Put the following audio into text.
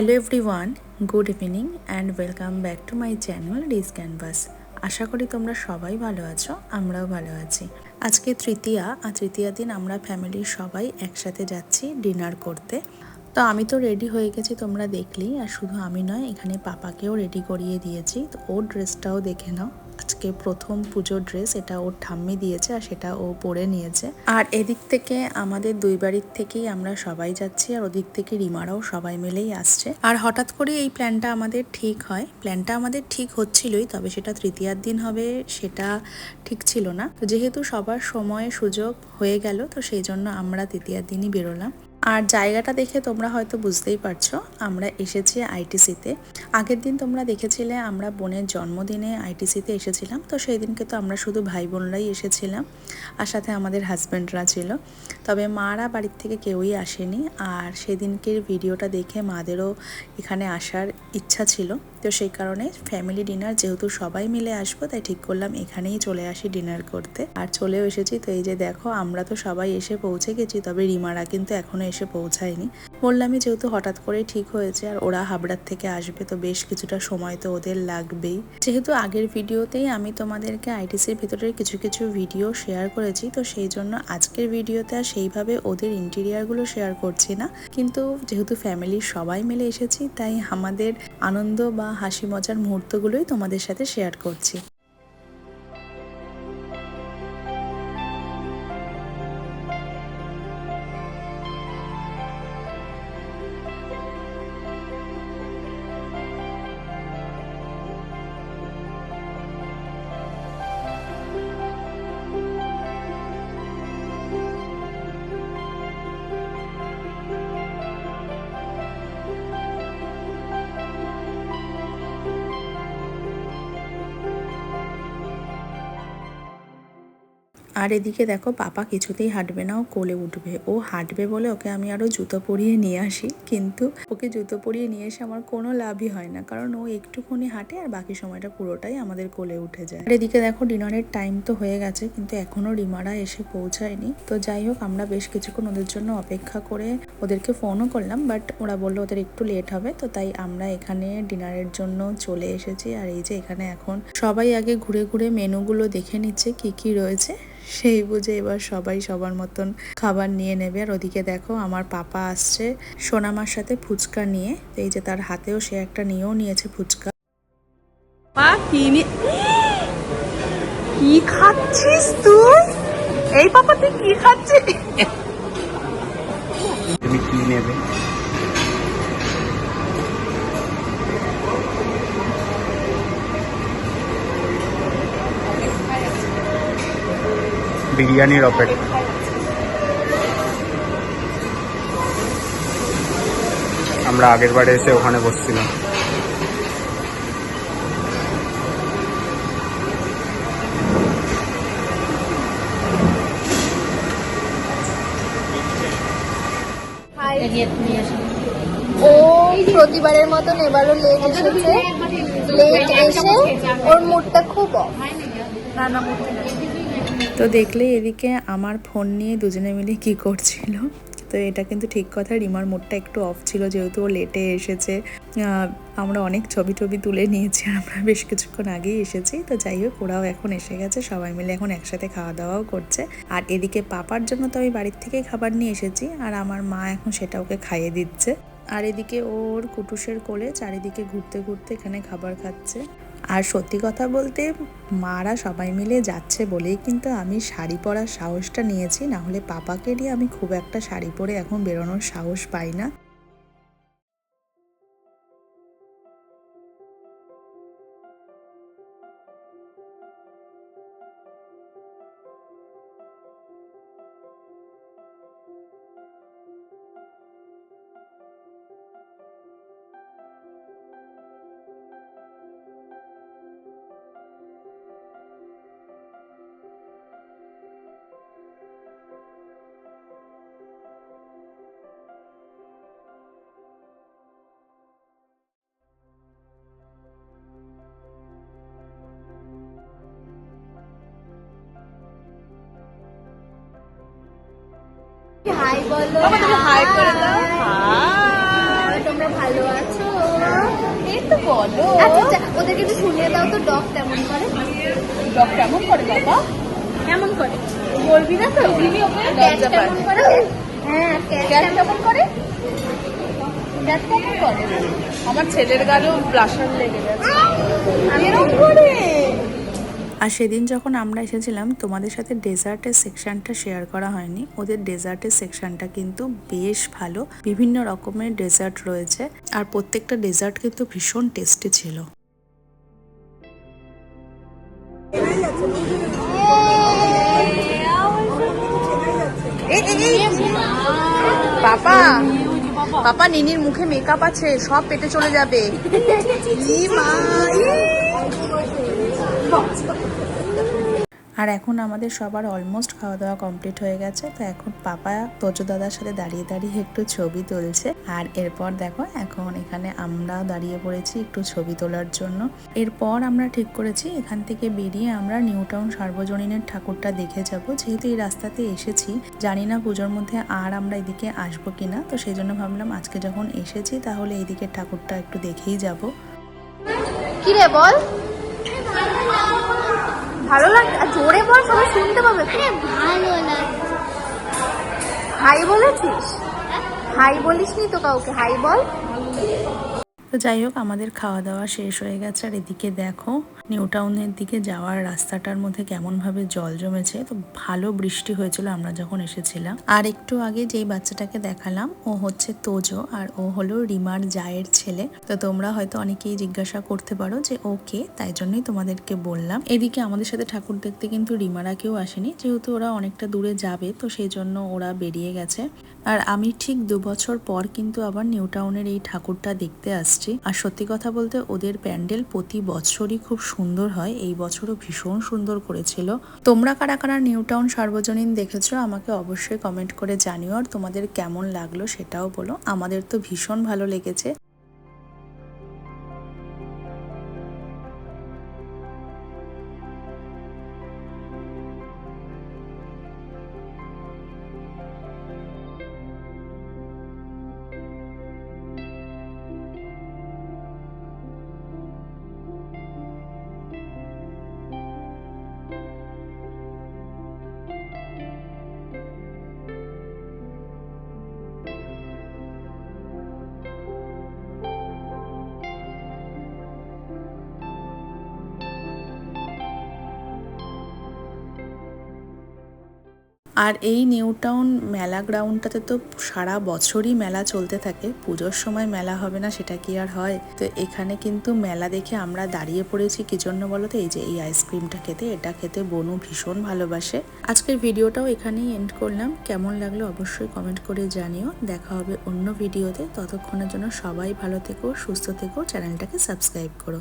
Hello everyone good evening and welcome back to my channel this canvas আশা করি তোমরা সবাই ভালো আছো, আমরাও ভালো আছি। আজকে তৃতীয়া, আর তৃতীয়া দিন আমরা ফ্যামিলির সবাই একসাথে যাচ্ছি ডিনার করতে। তো আমি তো রেডি হয়ে গেছি, তোমরা দেখলেই, আর শুধু আমি নয়, এখানে পাপাকেও রেডি করিয়ে দিয়েছি। তো ওর ড্রেসটাও দেখে নাও। আজকে প্রথম পুজোর ড্রেস, এটা ওর ঠাম্মি দিয়েছে আর সেটা ও পরে নিয়েছে। আর এদিক থেকে আমাদের দুই বাড়ির থেকেই আমরা সবাই যাচ্ছি আর ওদিক থেকে রিমারাও সবাই মিলেই আসছে। আর হঠাৎ করে এই প্ল্যানটা আমাদের ঠিক হয়। প্ল্যানটা আমাদের ঠিক হচ্ছিলই, তবে সেটা তৃতীয়ার দিন হবে সেটা ঠিক ছিল না। তো যেহেতু সবার সময়ে সুযোগ হয়ে গেল, তো সেই জন্য আমরা তৃতীয়ার দিনই বেরোলাম। আর জায়গাটা দেখে তোমরা হয়তো বুঝতেই পারছ, আমরা এসেছি আইটিসিতে। আগের দিন তোমরা দেখেছিলে আমরা বোনের জন্মদিনে আইটিসিতে এসেছিলাম, তো সেই দিনকে তো আমরা শুধু ভাই বোনরাই এসেছিলাম আর সাথে আমাদের হাজব্যান্ডরা ছিল। তবে মারা বাড়ির থেকে কেউই আসেনি আর সেদিনকের ভিডিওটা দেখে মাদেরও এখানে আসার ইচ্ছা ছিল। তো সেই কারণে ফ্যামিলি ডিনার যেহেতু সবাই মিলে আসব, তাই ঠিক করলাম এখানেই চলে আসি ডিনার করতে। আর চলেও এসেছি, তো এই যে দেখো আমরা তো সবাই এসে পৌঁছে গেছি, তবে রিমারা কিন্তু এখনও এসে পৌঁছায়নি। বললামই যেহেতু হঠাৎ করে ঠিক হয়েছে আর ওরা হাবড়ার থেকে আসবে, তো বেশ কিছুটা সময় তো ওদের লাগবেই। যেহেতু আগের ভিডিওতেই আমি তোমাদেরকে আইটিসির ভিতরের কিছু কিছু ভিডিও শেয়ার করেছি, তো সেই জন্য আজকের ভিডিওতে আর সেইভাবে ওদের ইন্টেরিয়ারগুলো শেয়ার করছি না। কিন্তু যেহেতু ফ্যামিলির সবাই মিলে এসেছি, তাই আমাদের আনন্দ বা হাসি মজার মুহূর্তগুলোই তোমাদের সাথে শেয়ার করছি। আর এদিকে দেখো পাপা কিছুতেই হাঁটবে না, ও কোলে উঠবে। ও হাঁটবে বলে ওকে আমি আরও জুতো পরিয়ে নিয়ে আসি, কিন্তু ওকে জুতো পরিয়ে নিয়ে এসে আমার কোনো লাভই হয় না, কারণ ও একটুখানি হাঁটে আর বাকি সময়টা পুরোটাই আমাদের কোলে উঠে যায়। আর এদিকে দেখো ডিনারের টাইম তো হয়ে গেছে, কিন্তু এখনও রিমারা এসে পৌঁছায়নি। তো যাই হোক, আমরা বেশ কিছুক্ষণ ওদের জন্য অপেক্ষা করে ওদেরকে ফোনও করলাম বাট ওরা বলল ওদের একটু লেট হবে, তো তাই আমরা এখানে ডিনারের জন্য চলে এসেছি। আর এই যে এখানে এখন সবাই আগে ঘুরে ঘুরে মেনুগুলো দেখে নিচ্ছে, কি কি রয়েছে। সেই বুঝে এবার সবাই সবার মতন খাবার নিয়ে নেবে। আর ওদিকে দেখো আমার পাপা আসছে সোনামার সাথে ফুচকা নিয়ে। এই যে তার হাতেও সে একটা নিয়েও নিয়েছে ফুচকা। মা কি খাচ্ছিস তুই? এই পাপা তুই কি খাচ্ছিস? তুমি কি নেবে? বিরিয়ানির অপেক্ষা। আমরা আগের বারে এসে ওখানে বসছিলাম। ও প্রতিবারের মতন এবারও লেট এসেছে। লেট এসে ওর মুডটা খুব অফ তো দেখলে এদিকে আমার ফোন নিয়ে দুজনে মিলে কি করছিল? তো এটা কিন্তু ঠিক কথা, রিমার মুডটা একটু অফ ছিল যেহেতু ও লেটে এসেছে। আমরা অনেক ছবি টবি তুলে নিয়েছি আমরা বেশ কিছুক্ষণ আগেই এসেছি। তো যাই হোক, ওরাও এখন এসে গেছে, সবাই মিলে এখন একসাথে খাওয়া দাওয়াও করছে। আর এদিকে পাপার জন্য তো আমি বাড়ির থেকেই খাবার নিয়ে এসেছি, আর আমার মা এখন সেটা ওকে খাইয়ে দিচ্ছে। আর এদিকে ওর কুটুসের কোলে চারিদিকে ঘুরতে ঘুরতে এখানে খাবার খাচ্ছে। আর সত্যি কথা বলতে, মারা সবাই মিলে যাচ্ছে বলেই কিন্তু আমি শাড়ি পরার সাহসটা নিয়েছি। না হলে পাপাকে নিয়ে আমি খুব একটা শাড়ি পরে এখন বেরোনোর সাহস পাই না। হাই বলো। বাবা, তুমি hi করে দাও। তোমরা ভালো আছো? এই তো বলো। আচ্ছা আচ্ছা ওদেরকে একটু শুনিয়ে দাও তো ডগ কেমন করে? ডগ কেমন করে বাবা? কেমন করে? বলবি না তো দিবি ওকে ক্যাট কেমন করে? হ্যাঁ ক্যাট কেমন কেমন করে? ক্যাট কেমন করে? আমার ছেলের গালেও ব্লাশার লেগে গেছে। এরকম করে? আর সেদিন যখন আমরা এসেছিলাম তোমাদের সাথে ডেজার্টের সেকশনটা শেয়ার করা হয়নি। ওদের ডেজার্টের সেকশনটা কিন্তু বেশ ভালো। বিভিন্ন রকমের ডেজার্ট রয়েছে আর প্রত্যেকটা ডেজার্ট কিন্তু ভীষণ টেস্টি ছিল। পাপা পাপা নিনির মুখে মেকআপ আছে সব পেটে চলে যাবে। মা ই। আর এখন আমাদের সবার অলমোস্ট খাওয়া দাওয়া কমপ্লিট হয়ে গেছে, তো এখন পাপা তোজো দাদার সাথে দাঁড়িয়ে দাঁড়িয়ে একটু ছবি তুলছে। আর এরপর দেখো, এখন এখানে আমরা দাঁড়িয়ে পড়েছি একটু ছবি তোলার জন্য। এরপর আমরা ঠিক করেছি, এখান থেকে বেরিয়ে আমরা নিউ টাউন সার্বজনীনের ঠাকুরটা দেখে যাব। যেহেতু এই রাস্তাতে এসেছি, জানি না পুজোর মধ্যে আর আমরা এদিকে আসব কিনা, তো সেই জন্য ভাবলাম আজকে যখন এসেছি তাহলে এইদিকে ঠাকুরটা একটু দেখেই যাব। কি রে বল? ভালো লাগে আর জোরে বল সবাই শুনতে পাবে ভালো লাগে হাই বলেছিস? হাই বলিসনি তো কাউকে। হাই বল। তো যাই হোক, আমাদের খাওয়া দাওয়া শেষ হয়ে গেছে। আর এদিকে দেখো নিউ টাউনের দিকে যাওয়ার রাস্তাটার মধ্যে কেমন ভাবে জল জমেছে। তো ভালো বৃষ্টি হয়েছিল আমরা যখন এসেছিলাম। আর একটু আগে যেই বাচ্চাটাকে দেখালাম, ও হচ্ছে তোজো আর ও হলো রিমার জায়ের ছেলে। তো তোমরা হয়তো অনেকেই জিজ্ঞাসা করতে পারো যে ও কে? তাই জন্যই তোমাদেরকে বললাম। এদিকে আমাদের সাথে ঠাকুর দেখতে কিন্তু রিমারা কেউ আসেনি। যেহেতু ওরা অনেকটা দূরে যাবে, তো সেই জন্য ওরা বেরিয়ে গেছে। আর আমি ঠিক দু বছর পর কিন্তু আবার নিউ টাউনের এই ঠাকুরটা দেখতে আসছি। আর সত্যি কথা বলতে ওদের প্যান্ডেল প্রতি বছরই খুব সুন্দর হয়। এই বছরও ভীষণ সুন্দর করেছিল। তোমরা কারা কারা নিউ টাউন সার্বজনীন দেখেছ আমাকে অবশ্যই কমেন্ট করে জানিও। আর তোমাদের কেমন লাগল সেটাও বলো। আমাদের তো ভীষণ ভালো লেগেছে। আর এই নিউ টাউন মেলা গ্রাউন্ডটাতে তো সারা বছরই মেলা চলতে থাকে। পুজোর সময় মেলা হবে না, সেটা কি আর হয়? তো এখানে কিন্তু মেলা দেখে আমরা দাঁড়িয়ে পড়েছি। কি জন্য বলো তো এই যে এই আইসক্রিমটা খেতে, এটা খেতে বনু ভীষণ ভালোবাসে। আজকের ভিডিওটাও এখানেই এন্ড করলাম। কেমন লাগল অবশ্যই কমেন্ট করে জানিও। দেখা হবে অন্য ভিডিওতে ততক্ষণের জন্য সবাই ভালো থেকো, সুস্থ থেকো, চ্যানেলটাকে সাবস্ক্রাইব করো।